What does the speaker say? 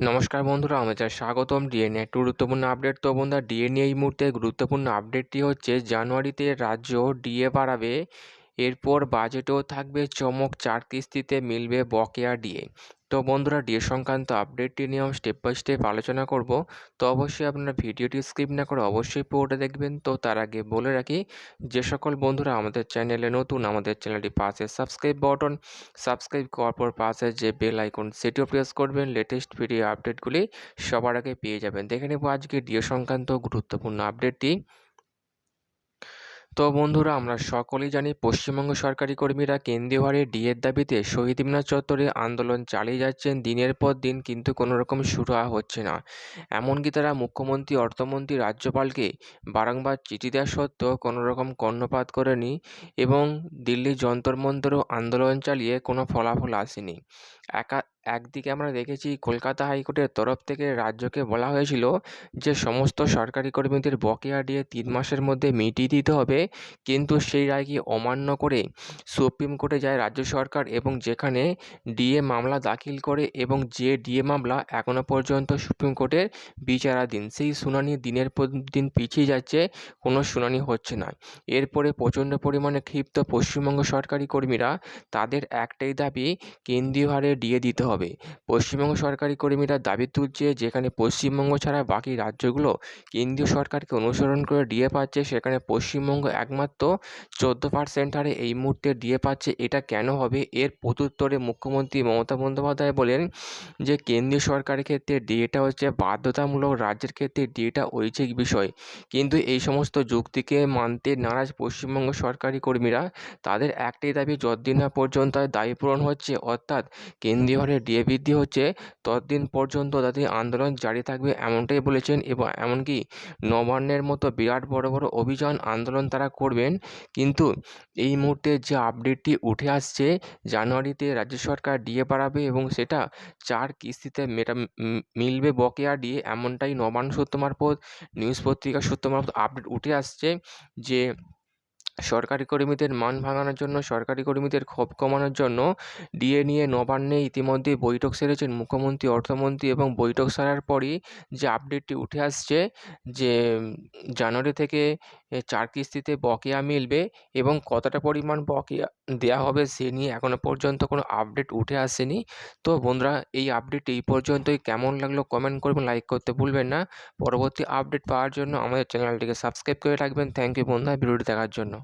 নমস্কার বন্ধুরা, আমাদের স্বাগতম ডিএনএ একটু গুরুত্বপূর্ণ আপডেট তো বন্ধুরা ডিএনএ এই মুহূর্তে গুরুত্বপূর্ণ আপডেটটি হচ্ছে, জানুয়ারিতে রাজ্য ডিএ বাড়াবে। এরপর বাজেটেও থাকবে চমক চার কিস্তিতে মিলবে বকেয়া ডিএ। তো বন্ধুরা, ডিএ সংক্রান্ত আপডেটটি নিয়ে আমি স্টেপ বাই স্টেপ আলোচনা করব। তো অবশ্যই আপনারা ভিডিওটি স্কিপ না করে অবশ্যই পুরোটা দেখবেন। তো তার আগে বলে রাখি, যে সকল বন্ধুরা আমাদের চ্যানেলে নতুন, আমাদের চ্যানেলটি পাশে সাবস্ক্রাইব বটন সাবস্ক্রাইব করার পর পাশে যে বেল আইকন সেটিও প্রেস করবেন। লেটেস্ট ভিডিও আপডেটগুলি সবার আগে পেয়ে যাবেন। দেখে নেব আজকে ডিএ সংক্রান্ত গুরুত্বপূর্ণ আপডেটটি তো বন্ধুরা, আমরা সকলেই জানি পশ্চিমবঙ্গ সরকারি কর্মীরা কেন্দ্রীয় হারে ডিএর দাবিতে শহীদ মিনার চত্বরে আন্দোলন চালিয়ে যাচ্ছেন। দিনের পর দিন কিন্তু কোনো রকম শুরু হচ্ছে না। এমনকি তারা মুখ্যমন্ত্রী, অর্থমন্ত্রী, রাজ্যপালকে বারংবার চিঠি দেওয়া সত্ত্বেও কোনো রকম কর্ণপাত করেনি এবং দিল্লি যন্তর মন্তরও আন্দোলন চালিয়ে কোনো ফলাফল আসেনি। একা একদিকে আমরা দেখেছি কলকাতা হাইকোর্টের তরফ থেকে রাজ্যকে বলা হয়েছিল যে সমস্ত সরকারি কর্মীদের বকেয়া দিয়ে তিন মাসের মধ্যে মিটিয়ে দিতে হবে। কিন্তু সেই রায়কে অমান্য করে সুপ্রিম কোর্টে যায় রাজ্য সরকার এবং যেখানে ডিএ মামলা দাখিল করে এবং যে ডিএ মামলা এখনও পর্যন্ত সুপ্রিম কোর্টের বিচারাধীন, সেই শুনানি দিনের পর দিন পিছিয়ে যাচ্ছে, কোনো শুনানি হচ্ছে না। এরপরে প্রচণ্ড পরিমাণে ক্ষিপ্ত পশ্চিমবঙ্গ সরকারি কর্মীরা তাদের একটাই দাবি, কেন্দ্রীয় হারে ডিএ দিতে হবে। পশ্চিমবঙ্গ সরকারি কর্মীরা দাবি তুলছে যেখানে পশ্চিমবঙ্গ ছাড়া বাকি রাজ্যগুলো কেন্দ্রীয় সরকারকে অনুসরণ করে ডিএ পাচ্ছে, সেখানে পশ্চিমবঙ্গ একমাত্র চোদ্দ পার্সেন্ট হারে এই মুহূর্তে ডিএ পাচ্ছে। এটা কেন হবে? এর প্রত্যুত্তরে মুখ্যমন্ত্রী মমতা বন্দ্যোপাধ্যায় বলেন যে কেন্দ্রীয় সরকারের ক্ষেত্রে ডিএটা হচ্ছে বাধ্যতামূলক, রাজ্যের ক্ষেত্রে ডিএটা ঐচ্ছিক বিষয়। কিন্তু এই সমস্ত যুক্তিকে মানতে নারাজ পশ্চিমবঙ্গ সরকারি কর্মীরা, তাদের একটাই দাবি, যতদিন না পর্যন্ত দাবি পূরণ হচ্ছে, অর্থাৎ কেন্দ্রীয় হারে ডিএ বৃদ্ধি হচ্ছে, ততদিন পর্যন্ত তাদের আন্দোলন জারি থাকবে এমনটাই বলেছেন এবং এমনকি নবান্নের মতো বিরাট বড় বড় অভিযান আন্দোলন তারা করবেন। কিন্তু এই মুহূর্তে যে আপডেটটি উঠে আসছে, জানুয়ারিতে রাজ্য সরকার ডিএ বাড়াবে এবং সেটা চার কিস্তিতে মেটা মিলবে বকেয়া ডিএ এমনটাই নবান্ন সূত্র মারফত নিউজ পত্রিকা সূত্র মারফত আপডেট উঠে আসছে যে সরকারি কর্মীদের মান ভাঙানোর জন্য, সরকারি কর্মীদের ক্ষোভ কমানোর জন্য ডিএ নিয়ে নবান্নে ইতিমধ্যেই বৈঠক সেরেছেন মুখ্যমন্ত্রী, অর্থমন্ত্রী এবং বৈঠক সারার পরই যে আপডেটটি উঠে আসছে যে জানুয়ারি থেকে চার কিস্তিতে বকেয়া মিলবে এবং কতটা পরিমাণ বকেয়া দেওয়া হবে সে নিয়ে এখনও পর্যন্ত কোনো আপডেট উঠে আসেনি। তো বন্ধুরা, এই আপডেট এই পর্যন্তই। কেমন লাগল কমেন্ট করবেন লাইক করতে ভুলবেন না। পরবর্তী আপডেট পাওয়ার জন্য আমাদের চ্যানেলটিকে সাবস্ক্রাইব করে রাখবেন। থ্যাংক ইউ বন্ধুরা, ভিডিওটি দেখার জন্য।